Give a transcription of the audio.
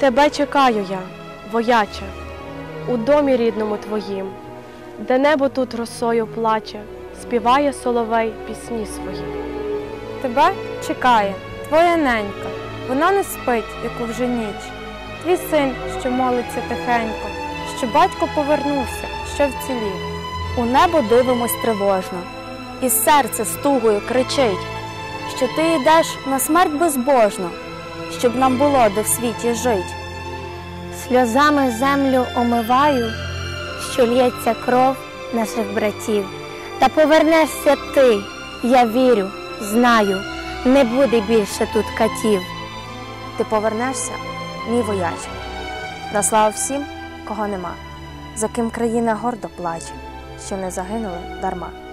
Тебе чекаю я, вояче, у домі рідному твоїм, де небо тут росою плаче, співає соловей пісні свої. Тебе чекає твоя ненька, вона не спить, як у вже ніч. Твій син, що молиться тихенько, що батько повернувся, що вцілів. У небо дивимось тривожно, і серце стугою кричить, що ти йдеш на смерть безбожно, щоб нам було де в світі жить. Сльозами землю омиваю, що лється кров наших братів. Та повернешся ти, я вірю, знаю, не буде більше тут катів. Ти повернешся, мій вояче, на славу всім, кого нема, за ким країна гордо плаче, що не загинули дарма.